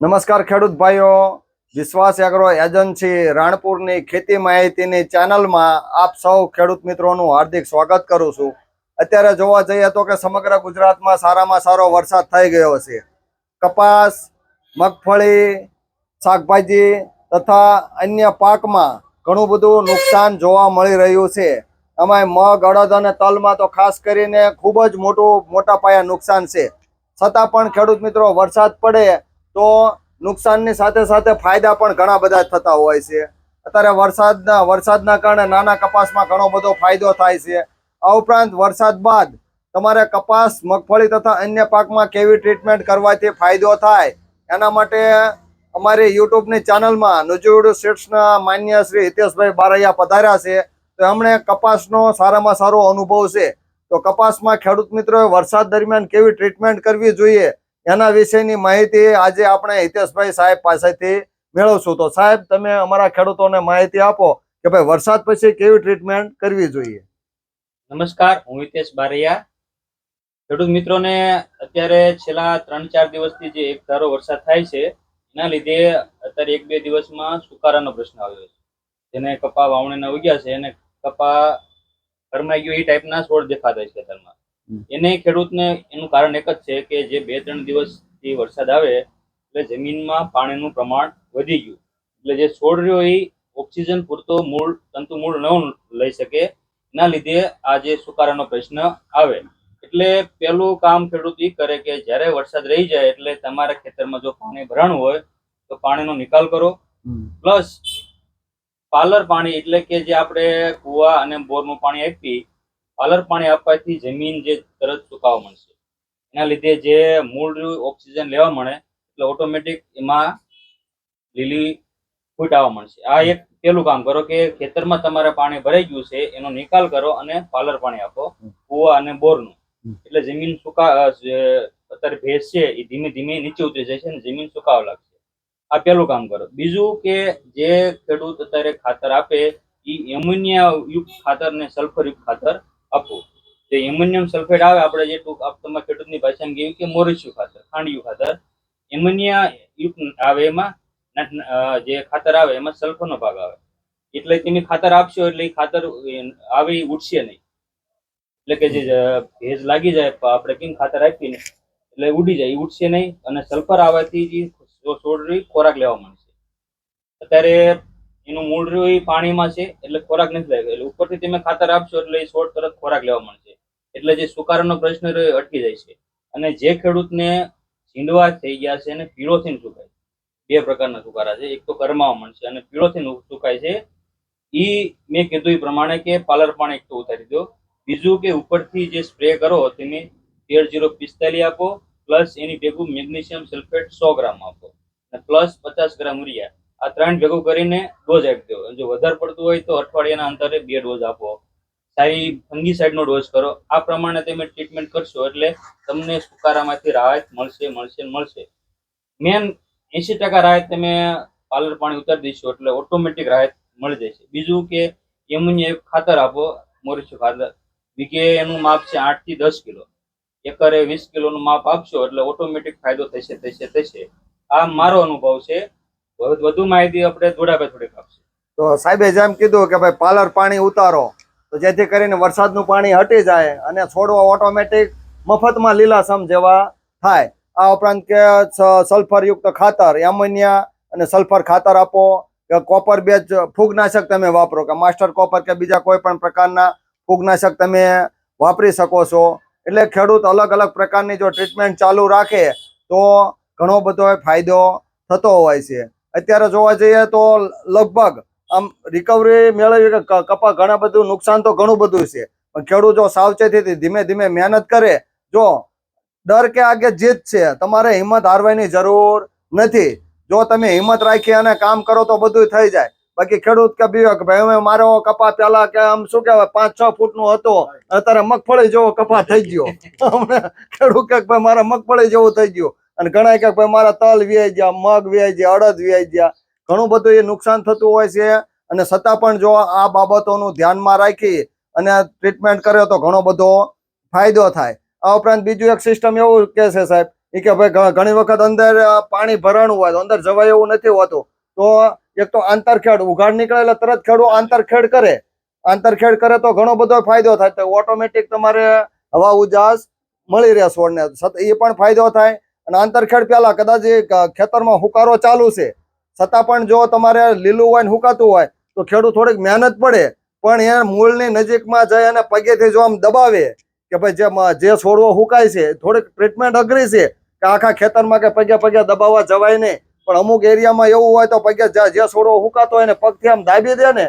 નમસ્કાર ખેડૂત ભાઈઓ. વિશ્વાસ એગ્રો એજન્સી રાણપુરની ખેતી માહિતીની ચેનલમાં આપ સૌ ખેડૂત મિત્રોનું હાર્દિક સ્વાગત કરું છું. અત્યારે જોવા જઈએ તો કે સમગ્ર ગુજરાતમાં સારામાં સારો વરસાદ થઈ ગયો છે. કપાસ, મગફળી, શાકભાજી તથા અન્ય પાકમાં ઘણું બધું નુકસાન જોવા મળી રહ્યું છે. એમાં મગ, અડદ અને તલમાં તો ખાસ કરીને ખૂબ જ મોટું, મોટા પાયા નુકસાન છે. છતાં પણ ખેડૂત મિત્રો વરસાદ પડે તો નુકસાનની સાથે સાથે ફાયદા પણ ઘણા બધા થતા હોય છે. અત્યારે વરસાદના વરસાદના કારણે નાના કપાસમાં ઘણો બધો ફાયદો થાય છે. આ ઉપરાંત વરસાદ બાદ તમારે કપાસ, મગફળી તથા અન્ય પાકમાં કેવી ટ્રીટમેન્ટ કરવાથી ફાયદો થાય, એના માટે અમારી યુટ્યુબની ચેનલમાં નુજુડ સીટ્સના માન્ય શ્રી હિતેશભાઈ બારૈયા પધાર્યા છે. તો એમણે કપાસનો સારામાં સારો અનુભવ છે. તો કપાસમાં ખેડૂત મિત્રોએ વરસાદ દરમિયાન કેવી ટ્રીટમેન્ટ કરવી જોઈએ એના વિશેની માહિતી આજે આપણે હિતેશભાઈ સાહેબ પાસેથી મેળવશું. તો સાહેબ તમે અમારા ખેડૂતોને માહિતી આપો કે ભાઈ વરસાદ પછી કેવી ટ્રીટમેન્ટ કરવી જોઈએ? નમસ્કાર હું હિતેશ બારૈયા. ખેડૂત મિત્રોને અત્યારે છેલ્લા ત્રણ ચાર દિવસથી જે એક ધારો વરસાદ થાય છે એના લીધે અત્યારે એક બે દિવસમાં સુકારાનો પ્રશ્ન આવ્યો છે. જેને કપા વાવણીના ઉગ્યા છે અને કપા ઘરમાં ગયો એ ટાઈપના છોડ દેખાતા છે ખેતરમાં. એને ખેડૂતને એનું કારણ એક જ છે કે જે બે ત્રણ દિવસથી વરસાદ આવે એટલે જમીનમાં પાણીનું પ્રમાણ વધી ગયું. એટલે જે છોડ રહ્યો એ ઓક્સિજન પૂરતો મૂળ તંતુ મૂળ ન લઈ શકે. એના લીધે આ જે સુકારાનો પ્રશ્ન આવે. એટલે પેલું કામ ખેડૂત એ કરે કે જ્યારે વરસાદ રહી જાય એટલે તમારા ખેતરમાં જો પાણી ભરાણું હોય તો પાણીનો નિકાલ કરો. પ્લસ પાલર પાણી એટલે કે જે આપણે કુવા અને બોરનું પાણી આપી પાલર પાણી આપવાથી જમીન જે તરત સુકાવા મળશે એના લીધે જે મૂળ ઓક્સિજન લેવા મળે એટલે ઓટોમેટિક એમાં લીલી ફૂટ આવવા મળશે. આ એક પેલું કામ કરો કે ખેતરમાં તમારે પાણી ભરાઈ ગયું છે એનો નિકાલ કરો અને પાલર પાણી આપો કુવા અને બોરનું. એટલે જમીન સુકા અત્યારે ભેજ છે એ ધીમે ધીમે નીચે ઉતરી જાય છે અને જમીન સુકાવા લાગશે. આ પેલું કામ કરો. બીજું કે જે ખેડૂત અત્યારે ખાતર આપે એ એમોનિયા યુક્ત ખાતર ને સલ્ફર યુક્ત ખાતર આપવું જે એમોનિયમ સલ્ફેટ આવે, આપણે જે ટૂંક આપ તમારા ખેડૂતની ભાષામાં કહ્યું કે મોરિસ્યુ ખાતર, ખાંડિયું ખાતર. એમોનિયા યુક્ત આવે એમાં જે ખાતર આવે એમાં સલ્ફરનો ભાગ આવે. એટલે તમે ખાતર આપશો એટલે એ ખાતર આવે એ ઉડશે નહીં. એટલે કે જે ભેજ લાગી જાય આપણે કેમ ખાતર આપીને એટલે ઉડી જાય, એ ઉડશે નહીં. અને સલ્ફર આવવાથી જે છોડ ખોરાક લેવા મળશે અત્યારે એનું મૂળ રહ્યું એ પાણીમાં છે, એટલે ખોરાક નથી લાગ્યો. એટલે ઉપરથી તમે ખાતર આપશો એટલે એ છોડ તરત ખોરાક લેવા મળશે એટલે જે સુકારાનો પ્રશ્ન રહ્યો અટકી જાય છે. અને જે ખેડૂતને છીંડવા થઈ ગયા છે અને પીળોથી સુકાય બે પ્રકારના સુકારા છે. એક તો કરમાવા મળશે અને પીળોથી સુકાય છે. એ મેં કીધું એ પ્રમાણે કે પાલર પણ એક તો ઉતારી દો. બીજું કે ઉપરથી જે સ્પ્રે કરો તમે તેર જીરો પિસ્તાલીસ આપો, પ્લસ એની ભેગું મેગ્નેશિયમ સલ્ફેટ સો ગ્રામ આપો. અને પ્લસ પચાસ ગ્રામ યુરિયા. આ ત્રણ ભેગું કરીને ડોઝ આપી દો જો વધારે પડતું હોય તો અઠવાડિયાના અંતરે બે ડોઝ આપો. સારી ફંગીસાઇડ નો ડોઝ કરો. આ પ્રમાણે તમે ટ્રીટમેન્ટ કરશો એટલે તમને સુકારામાંથી રાહત મળશે મળશે મળશે. મેન એસી ટકા રાહત તમે પાલર પાણી ઉતારી દઈશો એટલે ઓટોમેટિક રાહત મળી જશે. બીજું કે એમોનિયા ખાતર આપો મોરિસ્યુ ખાતર. વીઘે એનું માપ છે આઠથી દસ કિલો. એકરે વીસ કિલોનું માપ આપશો એટલે ઓટોમેટિક ફાયદો થશે થશે થશે. આ મારો અનુભવ છે. વધુ માહિતી આપણે થોડા થોડીક આપશે. તો સાહેબે જેમ કીધું કે ભાઈ પાલર પાણી ઉતારો. તો જેથી કરીને વરસાદનું પાણી હટી જાય અને છોડવા ઓટોમેટિક મફતમાં લીલાસમ જેવા થાય. આ ઉપરાંત કે સલ્ફરયુક્ત ખાતર એમોનિયા અને સલ્ફર ખાતર આપો, કે કોપર બેચ ફૂગનાશક તમે વાપરો, કે માસ્ટર કોપર કે બીજા કોઈ પણ પ્રકારના ફૂગનાશક તમે વાપરી શકો છો. એટલે ખેડૂત અલગ અલગ પ્રકારની જો ટ્રીટમેન્ટ ચાલુ રાખે, તો ઘણો બધો ફાયદો થતો હોય છે. અત્યારે જોવા જઈએ તો લગભગ આમ રિકવરી મેળવી કપા ઘણા બધું નુકસાન તો ઘણું બધું છે. પણ ખેડૂત જો સાવચેતીથી ધીમે ધીમે મહેનત કરે. જો ડર કે આગે જીત છે, તમારે હિંમત હારવાની જરૂર નથી. જો તમે હિંમત રાખી અને કામ કરો તો બધું થઈ જાય. બાકી ખેડૂત કે બીજો ભાઈ મારો કપા પેલા કે આમ શું કેવાય પાંચ છ ફૂટનું હતો, અત્યારે મગફળી જેવો કપા થઈ ગયો. હમણાં ખેડૂત કે ભાઈ, મારા મગફળી જેવું થઈ ગયું. અને ઘણા કે ભાઈ, મારા તલ વ્યાઈ ગયા, મગ વ્યાઈ ગયા, અડદ વ્યાઈ ગયા. ઘણું બધું એ નુકસાન થતું હોય છે અને છતાં પણ જો આ બાબતોનું ધ્યાનમાં રાખી અને ટ્રીટમેન્ટ કરે તો ઘણો બધો ફાયદો થાય. આ ઉપરાંત બીજું એક સિસ્ટમ એવું કે છે સાહેબ એ કે ભાઈ ઘણી વખત અંદર પાણી ભરાણું હોય તો અંદર જવાય એવું નથી હોતું. તો એક તો આંતરખેડ, ઉઘાડ નીકળે એટલે તરત ખેડૂત આંતરખેડ કરે. આંતરખેડ કરે તો ઘણો બધો ફાયદો થાય. તો ઓટોમેટિક તમારે હવા ઉજાસ મળી રહે છોડને. એ પણ ફાયદો થાય. અને આંતરખેડ પહેલાં કદાચ ખેતરમાં હુકારો ચાલુ છે. છતાં પણ જો તમારે લીલું હોય ને હુકાતું હોય, તો ખેડૂત થોડીક મહેનત પડે. પણ એ મૂળની નજીકમાં જઈ અને પગેથી જો આમ દબાવે કે ભાઈ જે જે છોડવો હુકાય છે, થોડીક ટ્રીટમેન્ટ અઘરી છે, કે આખા ખેતરમાં કે પગે પગે દબાવવા જવાય નહીં. પણ અમુક એરિયામાં એવું હોય તો પગે જે છોડવો હુકાતો હોય ને પગથી આમ દાબી દે ને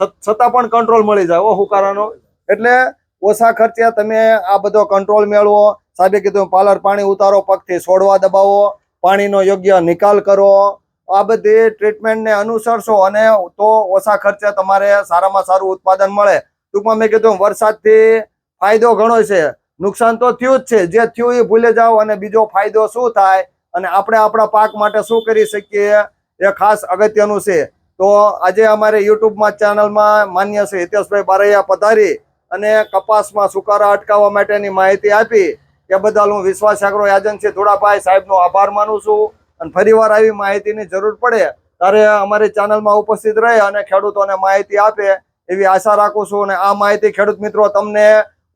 છતાં પણ કંટ્રોલ મળી જાય હુકારાનો. એટલે ઓછા ખર્ચે તમે આ બધો કંટ્રોલ મેળવો. સાહેબે કીધું, પાલર પાણી ઉતારો, પગથી છોડવા દબાવો. પાણીનો યોગ્ય નિકાલ કરો. આ બધી ટ્રીટમેન્ટને અનુસરશો અને તો ઓછા ખર્ચે તમારે સારામાં સારું ઉત્પાદન મળે. ટૂંકમાં મેં કીધું વરસાદથી ફાયદો ઘણો છે. નુકસાન તો થયું જ છે. જે થયું એ ભૂલે જાઓ અને બીજો ફાયદો શું થાય અને આપણે આપણા પાક માટે શું કરી શકીએ એ ખાસ અગત્યનું છે. તો આજે અમારે યુટ્યુબમાં ચેનલમાં માન્ય છે હિતેશભાઈ બારૈયા પધારી અને કપાસમાં સુકારા અટકાવવા માટેની માહિતી આપી. એ બદલ હું વિશ્વાસ એગ્રો એજન્સી ધોળાભાઈ સાહેબનો આભાર માનું છું. અને ફરીવાર આવી માહિતીની જરૂર પડે, ત્યારે અમારી ચેનલમાં ઉપસ્થિત રહે અને ખેડૂતોને માહિતી આપે એવી આશા રાખું છું. અને આ માહિતી, ખેડૂત મિત્રો, તમને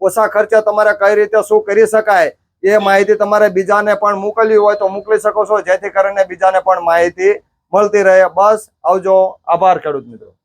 ઓછા ખર્ચે તમારે કઈ રીતે શું કરી શકાય એ માહિતી તમારે બીજાને પણ મોકલવી હોય તો મોકલી શકો છો. જેથી કરીને બીજાને પણ માહિતી મળતી રહે. બસ, આવજો. આભાર, ખેડૂત મિત્રો.